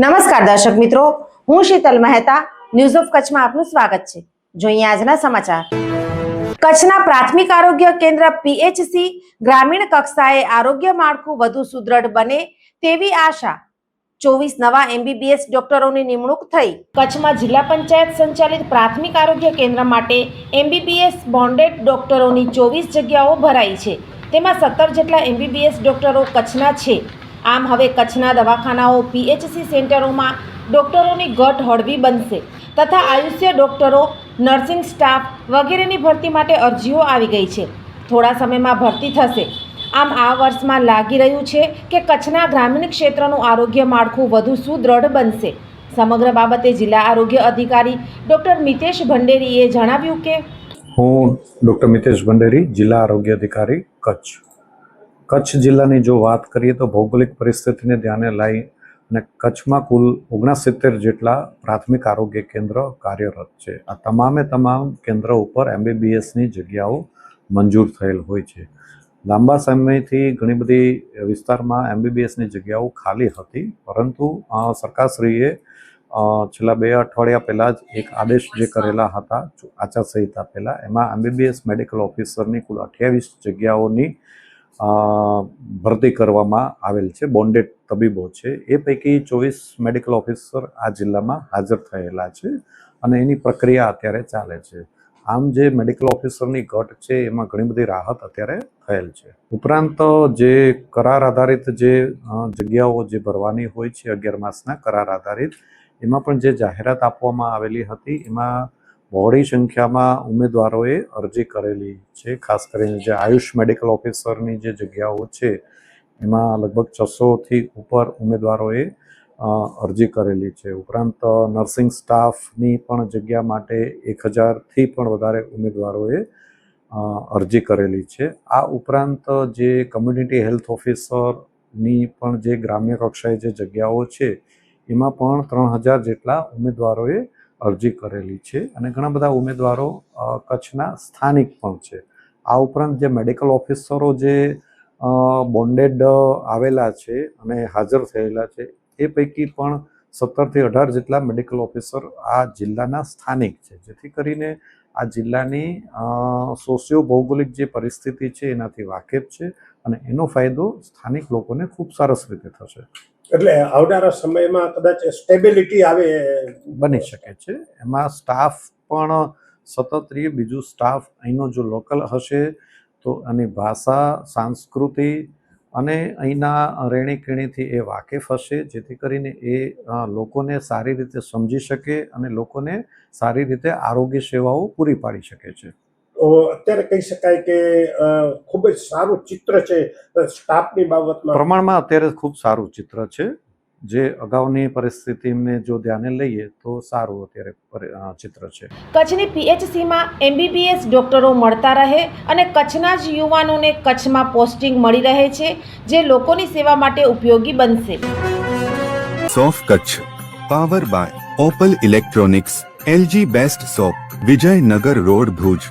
નમસ્કાર દર્શક મિત્રો, હું શીતલ મહેતા ન્યૂઝ ઓફ કચ્છમાં આપનું સ્વાગત છે. જોઈએ આજના સમાચાર. કચ્છના પ્રાથમિક આરોગ્ય કેન્દ્ર પીએચસી ગ્રામીણ કક્ષાએ આરોગ્ય માળખું વધુ સુદૃઢ બને તેવી આશા ચોવીસ નવા એમબીબીએસ ડોક્ટરોની નિમણૂક થઈ. કચ્છમાં જિલ્લા પંચાયત સંચાલિત પ્રાથમિક આરોગ્ય કેન્દ્ર માટે એમબીબીએસ બોન્ડેડ ડોક્ટરોની ચોવીસ જગ્યાઓ ભરાઈ છે. તેમાં સત્તર જેટલા એમબીબીએસ ડોક્ટરો કચ્છના છે. આમ હવે કચ્છના દવાખાનાઓ, પીએચસી સેન્ટરોમાં ડોક્ટરોની ઘટ હળવી બનશે તથા આયુષ્ય ડોક્ટરો, નર્સિંગ સ્ટાફ વગેરેની ભરતી માટે અરજીઓ આવી ગઈ છે. થોડા સમયમાં ભરતી થશે. આમ આ વર્ષમાં લાગી રહ્યું છે કે કચ્છના ગ્રામીણ ક્ષેત્રનું આરોગ્ય માળખું વધુ સુદૃઢ બનશે. સમગ્ર બાબતે જિલ્લા આરોગ્ય અધિકારી ડૉક્ટર મિતેશ ભંડેરીએ જણાવ્યું કે હું ડૉક્ટર મિતેશ ભંડેરી, જિલ્લા આરોગ્ય અધિકારી, કચ્છ. કચ્છ જિલ્લાની જો વાત કરીએ તો ભૌગોલિક પરિસ્થિતિને ધ્યાને લઈ અને કચ્છમાં કુલ ઓગણસિત્તેર જેટલા પ્રાથમિક આરોગ્ય કેન્દ્ર કાર્યરત છે. આ તમામે તમામ કેન્દ્ર ઉપર એમબીબીએસની જગ્યાઓ મંજૂર થયેલ હોય છે. લાંબા સમયથી ઘણી બધી વિસ્તારમાં એમબીબીએસની જગ્યાઓ ખાલી હતી, પરંતુ સરકારશ્રીએ છેલ્લા બે અઠવાડિયા પહેલાં જ એક આદેશ જે કરેલા હતા, આચારસંહિતા પહેલાં, એમાં એમબીબીએસ મેડિકલ ઓફિસરની કુલ અઠ્યાવીસ જગ્યાઓની ભરતી કરવામાં આવેલ છે, બોન્ડેડ તબીબો છે. એ પૈકી ચોવીસ મેડિકલ ઓફિસર આ જિલ્લામાં હાજર થયેલા છે અને એની પ્રક્રિયા અત્યારે ચાલે છે. આમ જે મેડિકલ ઓફિસરની ઘટ છે, એમાં ઘણી બધી રાહત અત્યારે થયેલ છે. ઉપરાંત જે કરાર આધારિત જે જગ્યાઓ જે ભરવાની હોય છે અગિયાર માસના કરાર આધારિત, એમાં પણ જે જાહેરાત આપવામાં આવેલી હતી, એમાં બહોળી સંખ્યામાં ઉમેદવારોએ અરજી કરેલી છે, ખાસ કરીને જે આયુષ મેડિકલ ઓફિસરની જે જગ્યાઓ છે, એમાં લગભગ છસોથી ઉપર ઉમેદવારોએ અરજી કરેલી છે. ઉપરાંત નર્સિંગ સ્ટાફની પણ જગ્યા માટે એક હજારથી પણ વધારે ઉમેદવારોએ અરજી કરેલી છે. આ ઉપરાંત, જે કમ્યુનિટી હેલ્થ ઓફિસરની પણ જે ગ્રામ્ય કક્ષાએ જે જગ્યાઓ છે, એમાં પણ ત્રણ હજાર જેટલા ઉમેદવારોએ અરજી કરેલી છે અને ઘણા બધા ઉમેદવારો કચ્છના સ્થાનિક પણ છે. આ ઉપરાંત જે મેડિકલ ઓફિસરો જે બોન્ડેડ આવેલા છે અને હાજર થયેલા છે, એ પૈકી પણ સત્તરથી અઢાર જેટલા મેડિકલ ઓફિસર આ જિલ્લાના સ્થાનિક છે. જેથી કરીને આ જિલ્લાની સોશિયો ભૌગોલિક જે પરિસ્થિતિ છે એનાથી વાકેફ છે અને એનો ફાયદો સ્થાનિક લોકોને ખૂબ સરસ રીતે થશે. એટલે આવનારા સમયમાં કદાચ સ્ટેબિલિટી આવે બની શકે છે. એમાં સ્ટાફ પણ સતત રહે બીજું સ્ટાફ અહીંનો જો લોકલ હશે તો આની ભાષા, સંસ્કૃતિ અને અહીંના રહેણીકરણીથી એ વાકેફ હશે, જેથી કરીને એ લોકોને સારી રીતે સમજી શકે અને લોકોને સારી રીતે આરોગ્ય સેવાઓ પૂરી પાડી શકે છે. અત્યારે કહી શકાય કે ખૂબ જ સારું ચિત્ર છે સ્ટાફની બાબતમાં. પ્રમાણમાં અત્યારે ખૂબ સારું ચિત્ર છે જે અગાઉની પરિસ્થિતિને જો ધ્યાને લઈએ તો સારું અત્યારે ચિત્ર છે. કચ્છની પીએચસીમાં એમબીબીએસ ડોક્ટરો મળતા રહે અને કચ્છના જ યુવાનોને કચ્છમાં પોસ્ટિંગ મળી રહે છે જે લોકોની સેવા માટે ઉપયોગી બનશે. સોફ Kutch power by Opal electronics LG best shop Vijaynagar road Bhuj.